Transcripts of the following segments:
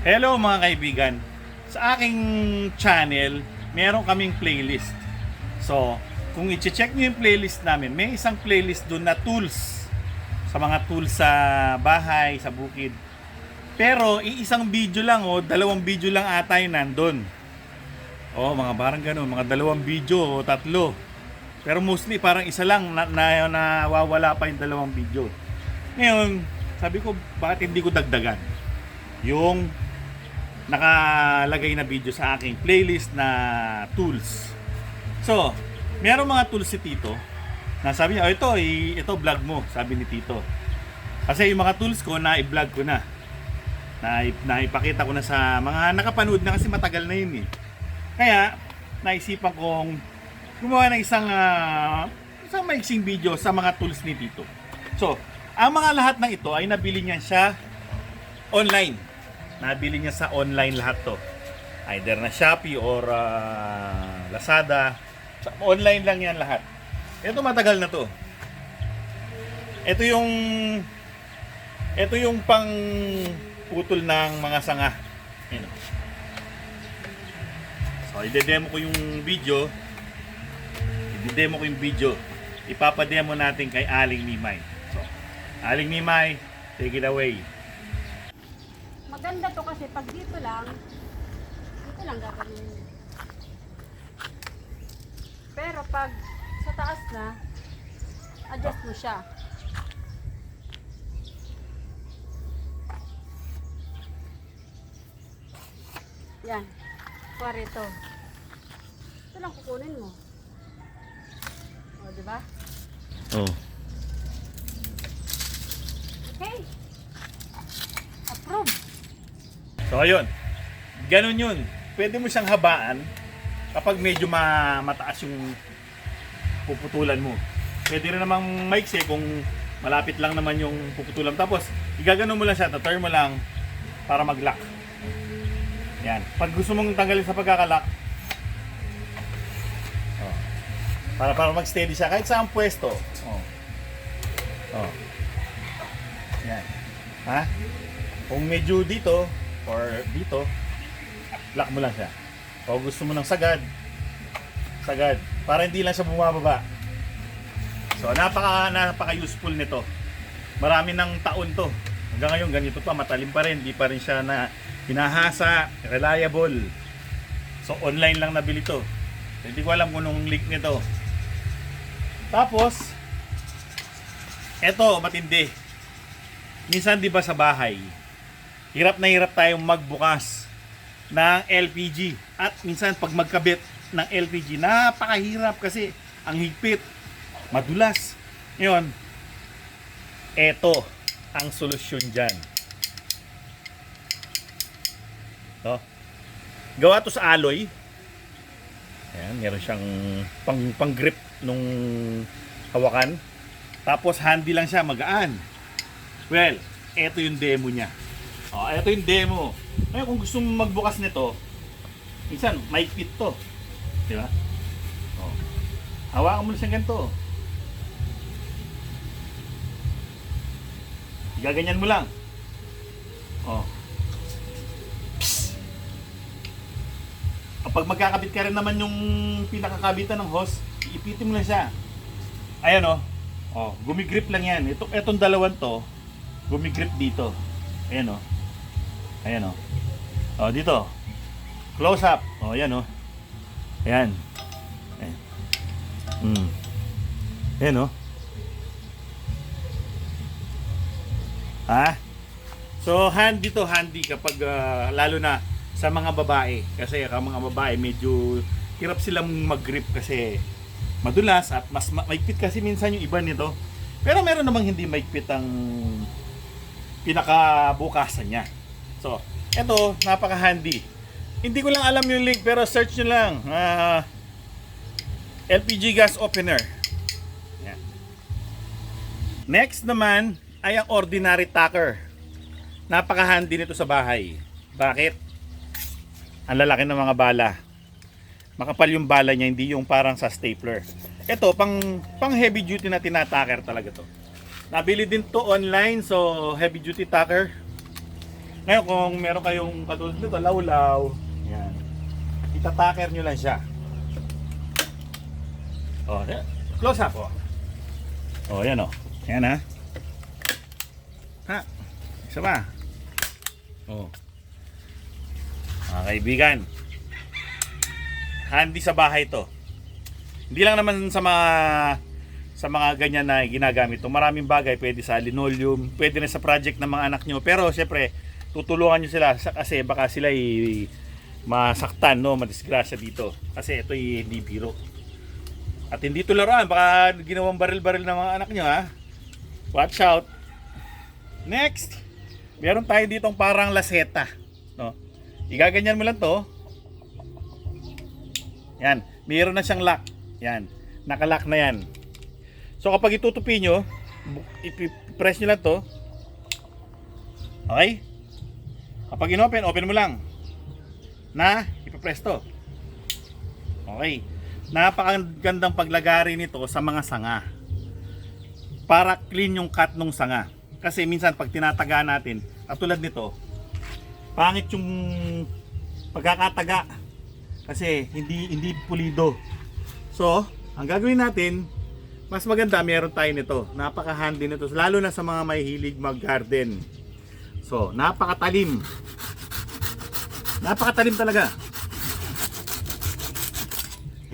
Hello mga kaibigan. Sa aking channel, meron kaming playlist. So, kung i-check nyo yung playlist namin, may isang playlist doon na tools. Sa mga tools sa bahay, sa bukid. Pero, iisang video lang o dalawang video lang ata yung nandun. Oh, mga parang ganun, mga dalawang video o tatlo. Pero mostly parang isa lang na, na, nawawala pa yung dalawang video. Ngayon, sabi ko, bakit hindi ko dagdagan? Yung nakalagay na video sa aking playlist na tools. So, meron mga tools si Tito na sabi niya, oh, ito, ito vlog mo, sabi ni Tito. Kasi yung mga tools ko na i-vlog ko na. Na, naipakita ko na sa mga nakapanood na kasi matagal na yun eh. Kaya, naisipan kong gumawa ng isang ah, isang maiksing video sa mga tools ni Tito. So, ang mga lahat ng ito ay nabili niya siya online. Nabili niya sa online lahat to. Either na Shopee or ah, Lazada. Online lang yan lahat. Ito matagal na to. Ito yung ito yung pang putol ng mga sanga. Ayan. So, ide-demo ko yung video. I-demo ko yung video. Ipapademo natin kay Aling Nimay. So, Aling Nimay, take it away. Maganda to kasi pag dito lang, dito lang gagawin. Pero pag sa taas na, adjust mo siya. Yan. Kuwari ito. Ito lang kukunin mo. O, di ba? Oh. Okay. So, ayun. Ganun yun. Pwede mo siyang habaan kapag medyo ma mataas yung puputulan mo. Pwede rin namang maiksi kung malapit lang naman yung puputulan. Tapos, igagano mo lang siya, turn mo lang para mag-lock. Yan. Pag gusto mong tanggalin sa pagkakalock, oh, para para mag-steady siya kahit saan pwesto. Oh. Oh. Yan. Ha? Kung medyo dito or dito, lock mo lang siya. O gusto mo ng sagad, sagad. Para hindi lang siya bumababa. So, napaka, napaka useful nito. Marami ng taon to. Hanggang ngayon, ganito pa, matalim pa rin. Di pa rin siya na hinahasa, reliable. So, online lang nabili to. Hindi ko alam kung nung link nito. Tapos, eto, matindi. Minsan, di ba sa bahay, hirap na hirap tayong magbukas ng LPG. At minsan pag magkabit ng LPG, napakahirap kasi ang higpit, madulas. Ngayon, eto ang solusyon dyan. No? Gawa to sa alloy. Ayan, meron siyang pang, pang grip nung hawakan. Tapos handy lang siya, magaan. Well, eto yung demo niya. Oh, ito yung demo. Ngayon, kung gusto mong magbukas nito, minsan, maikpit to. Di ba? Oh. Hawakan mo na siyang ganito. Gaganyan mo lang. Oh. Psst. Kapag magkakabit ka rin naman yung pinakakabitan ng hose, iipitin mo lang siya. Ayan oh. Oh, gumigrip lang yan. Ito, etong dalawan to, gumigrip dito. Ayan oh. Ayan oh. Oh, dito. Close up. Oh, ayan oh. Ayan. Ayan. Mm. Ayan oh. Ha? So, handy to handy kapag ah, lalo na sa mga babae. Kasi ang mga babae medyo hirap silang mag-grip kasi madulas at mas ma- maigpit kasi minsan yung iba nito. Pero meron namang hindi maigpit ang pinakabukasan niya. So, eto, napaka-handy. Hindi ko lang alam yung link pero search nyo lang. Ah, LPG gas opener. Yan. Next naman ay ang ordinary tacker. Napaka-handy nito sa bahay. Bakit? Ang lalaki ng mga bala. Makapal yung bala niya, hindi yung parang sa stapler. Ito, pang, pang heavy duty na tinatacker talaga to. Nabili din to online, so heavy duty tacker. Ngayon, kung meron kayong katulad nito, lawlaw, yan. Itataker nyo lang siya. Oh, yan. close up, oh. Oh, yan, oh. Yan, ha. Ha. Isa pa. Oh. Mga kaibigan. Handy sa bahay to. Hindi lang naman sa mga sa mga ganyan na ginagamit. Maraming bagay pwede sa linoleum, pwede na sa project ng mga anak nyo. Pero syempre, tutulungan nyo sila kasi baka sila ay masaktan, no, madisgrasya dito. Kasi ito ay hindi biro. At hindi to laruan, baka ginawang baril-baril ng mga anak nyo, ha? Watch out. Next, meron tayo ditong parang laseta, no? Igaganyan mo lang to. Yan, meron na siyang lock. Yan, nakalock na yan. So kapag itutupi nyo, ipi-press nyo lang to. Okay? Kapag inopen, open mo lang. Na, ipipress to. Okay. Napakagandang paglagari nito sa mga sanga. Para clean yung cut nung sanga. Kasi minsan pag tinataga natin, katulad nito, pangit yung pagkakataga. Kasi hindi hindi pulido. So, ang gagawin natin, mas maganda meron tayo nito. Napaka-handy nito, lalo na sa mga may hilig mag-garden. So, napakatalim. Napakatalim talaga.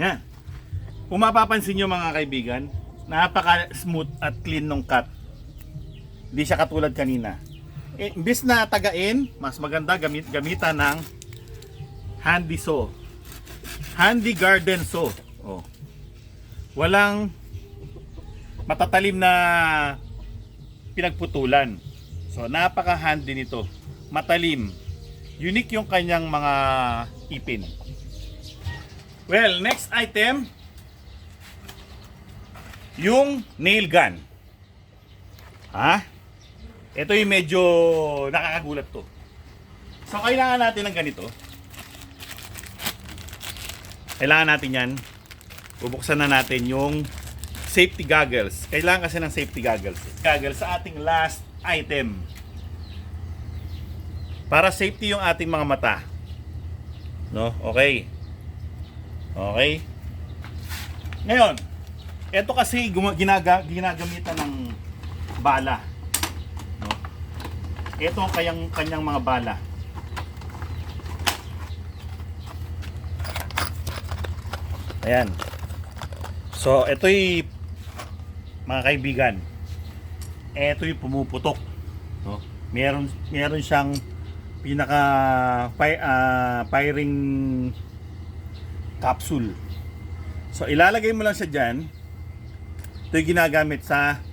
Yan. Kung mapapansin nyo mga kaibigan, napaka-smooth at clean ng cut. Hindi siya katulad kanina. Eh, imbis na tagain, mas maganda gamit gamitan ng handy saw. Handy garden saw. Oh. Walang matatalim na pinagputulan. So, napaka-handy nito. Matalim. Unique yung kanyang mga ipin. Well, next item, yung nail gun. Ha? Ito yung medyo nakakagulat to. So, kailangan natin ng ganito. Kailangan natin yan. Bubuksan na natin yung safety goggles. Kailangan kasi ng safety goggles. Goggles sa ating last item. Para safety yung ating mga mata. No? Okay. Okay. Ngayon, ito kasi ginaga, ginagamitan ng bala. No? Ito ang kanyang, kanyang mga bala. Ayan. So, ito'y mga kaibigan. Ito'y pumuputok. No? Meron meron siyang pinaka fi- ah, firing capsule. So, ilalagay mo lang siya diyan. Ito'y ginagamit sa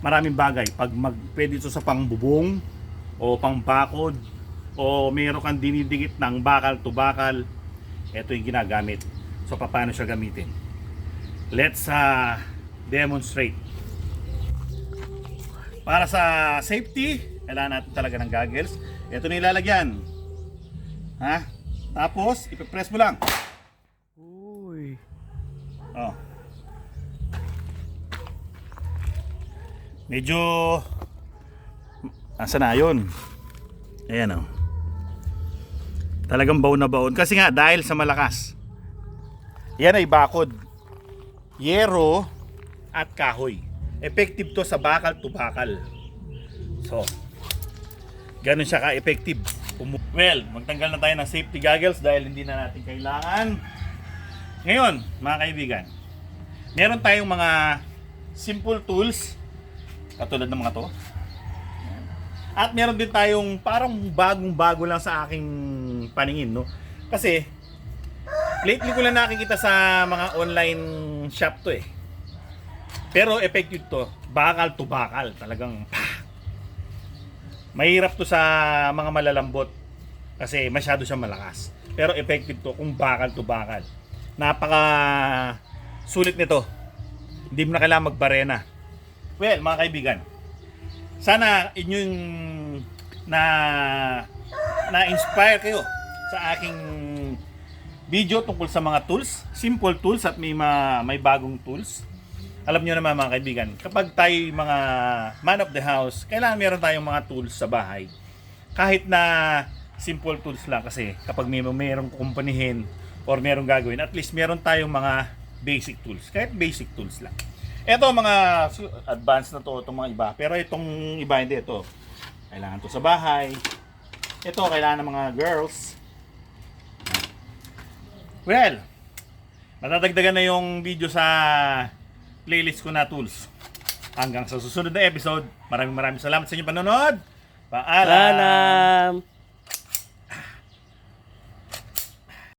maraming bagay. Pag mag, pwede ito sa pangbubong o pangbakod o meron kang dinidikit ng bakal to bakal, ito yung ginagamit. So, paano siya gamitin? Let's uh, demonstrate. Para sa safety, kailangan natin talaga ng goggles. Ito na ilalagyan. Ha? Tapos, ipipress mo lang. Uy. Oh. Medyo Asa na yun? Ayan oh. Talagang baon na baon. Kasi nga, dahil sa malakas. Yan ay bakod. Yero at kahoy. Effective to sa bakal to bakal. So, ganun siya ka-effective. Well, magtanggal na tayo ng safety goggles dahil hindi na natin kailangan. Ngayon, mga kaibigan, meron tayong mga simple tools katulad ng mga to. At meron din tayong parang bagong-bago lang sa aking paningin, no? Kasi lately ko lang nakikita sa mga online shop to eh. Pero effective to, bakal to bakal, talagang pah! Mahirap to sa mga malalambot kasi masyado siyang malakas. Pero effective to kung bakal to bakal. Napaka sulit nito. Hindi mo na kailangan magbarena. Well, mga kaibigan, sana inyong na na-inspire kayo sa aking video tungkol sa mga tools, simple tools at may ma, may bagong tools. Alam niyo naman mga kaibigan, kapag tayo mga man of the house, kailangan meron tayong mga tools sa bahay kahit na simple tools lang kasi kapag may mayroong kumpanihin or merong gagawin, at least meron tayong mga basic tools. Kahit basic tools lang. Ito mga advanced na to, itong mga iba. Pero itong iba hindi ito. Kailangan to sa bahay. Ito kailangan ng mga girls. Well, matatagdagan na yung video sa playlist ko na tools. Hanggang sa susunod na episode. Maraming maraming salamat sa inyong panonood. Paalam! Paalam!